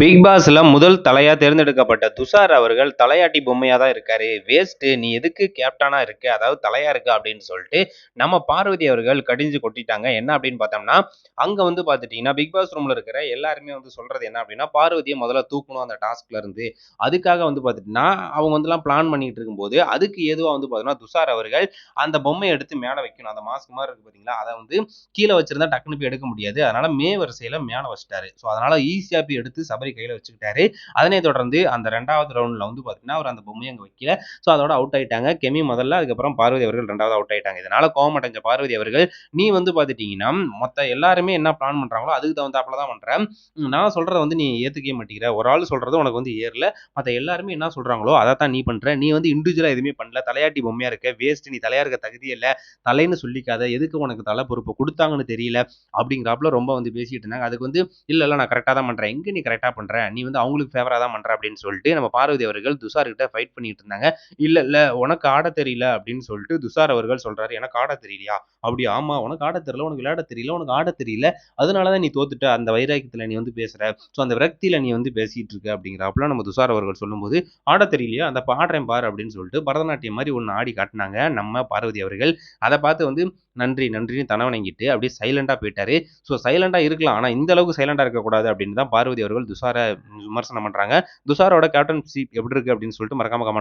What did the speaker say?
Big பாஸ்ல முதல் தலையா தேர்ந்தெடுக்கப்பட்ட துஷார் அவர்கள் தலையாட்டி பொம்மையா தான் இருக்காரு. வேஸ்ட் நீ எதுக்கு கேப்டனா இருக்கு? அதாவது தலையா இருக்கு அப்படின்னு சொல்லிட்டு நம்ம பார்வதி அவர்கள் கடிஞ்சு கொட்டிட்டாங்க. என்ன அப்படின்னு பார்த்தோம்னா அங்க வந்து பார்த்துட்டீங்கன்னா பிக் பாஸ் ரூம்ல இருக்கிற எல்லாருமே வந்து சொல்றது என்ன அப்படின்னா பார்வதியை முதல்ல தூக்கணும் அந்த டாஸ்க்ல இருந்து. அதுக்காக வந்து பார்த்துட்டீங்கன்னா அவங்க வந்து எல்லாம் பிளான் பண்ணிட்டு இருக்கும்போது அதுக்கு ஏதுவா வந்து பார்த்தோம்னா துஷார் அவர்கள் அந்த பொம்மையை எடுத்து மேலே வைக்கணும். அந்த மாஸ்க் மாதிரி இருக்கு பார்த்தீங்களா? அதை வந்து கீழே வச்சிருந்தா டக்குனு போய் எடுக்க முடியாது. அதனால மே வரிசையில மேலே வச்சிட்டாரு. ஸோ அதனால ஈஸியா போய் எடுத்து சபரி கையில வச்சுக்கிட்டாரு. அதனை தொடர்ந்து அந்த ரெண்டாவது ரவுண்ட்ல வந்து பாத்தீங்கன்னா அவர் அந்த பொம்மையை அங்கே வைக்கல. ஸோ அதோட அவுட் ஆயிட்டாங்க. கெமி முதல்ல அதுக்கப்புறம் பார்வதி அவர்கள் ரெண்டாவது அவுட் ஆயிட்டாங்க. இதனால கோவம் அடைஞ்ச பார்வதி அவர்கள் நீ வந்து பாத்துட்டீங்கன்னா மொத்த எல்லாருமே என்ன பிளான் பண்றாங்களோ அதுக்கு தகுந்தாப்புல தான் பண்றேன். நான் சொல்கிறத வந்து நீ ஏத்துக்கவே மாட்டேங்கிற. ஒரு ஆள் சொல்றது உனக்கு வந்து ஏறல. மற்ற எல்லாருமே என்ன சொல்றாங்களோ அதை தான் நீ பண்ற. நீ வந்து இண்டிவிஜுவலா எதுவுமே பண்ணல. தலையாட்டி பொம்மையா இருக்க. வேஸ்ட் நீ தலையா இருக்க தகுதி இல்ல. தலைன்னு சொல்லிக்காத. எதுக்கு உனக்கு தலை பொறுப்பு? கொடுத்தாங்கன்னு தெரியல. அப்படிங்கிறாப்புல ரொம்ப வந்து பேசிட்டு இருந்தாங்க. அதுக்கு வந்து இல்ல இல்ல நான் கரெக்டா தான் பண்றேன். எங்க நீ கரெக்டாக பண்ற நீ வந்து அவங்களுக்கு ஃபேவராக தான் பண்ணுற அப்படின்னு சொல்லிட்டு நம்ம பார்வதி அவர்கள் துஷார்கிட்ட ஃபைட் பண்ணிட்டு இருந்தாங்க. இல்லை இல்லை உனக்கு ஆட தெரியல அப்படின்னு சொல்லிட்டு துஷார் அவர்கள் சொல்கிறாரு எனக்கு ஆட தெரியலையா? அப்படி ஆமாம் உனக்கு ஆட தெரியல உனக்கு விளையாட தெரியல உனக்கு ஆட தெரியல. அதனாலதான் நீ தோத்துட்ட அந்த வைராக்கியத்தில் நீ வந்து பேசுகிற ஸோ அந்த விரக்தியில் நீ வந்து பேசிகிட்டு இருக்க அப்படிங்கிறப்பல நம்ம துஷார் அவர்கள் சொல்லும்போது ஆட தெரியலையா? அந்த பாடுறேன் பாரு அப்படின்னு சொல்லிட்டு பரதநாட்டியம் மாதிரி ஒன்று ஆடி காட்டினாங்க நம்ம பார்வதி அவர்கள். அதை பார்த்து வந்து நன்றி நன்றின்னு தனவணங்கிட்டு அப்படியே சைலண்டா போயிட்டாரு. ஸோ சைலண்டா இருக்கலாம். ஆனால் இந்த அளவுக்கு சைலண்டாக இருக்கக்கூடாது அப்படின்னு தான் பார்வதி அவர்கள் துஷாரை விமர்சனம் பண்றாங்க. துஷாரோட கேப்டன்ஷிப் எப்படி இருக்கு அப்படின்னு சொல்லிட்டு மறக்காம கமெண்ட்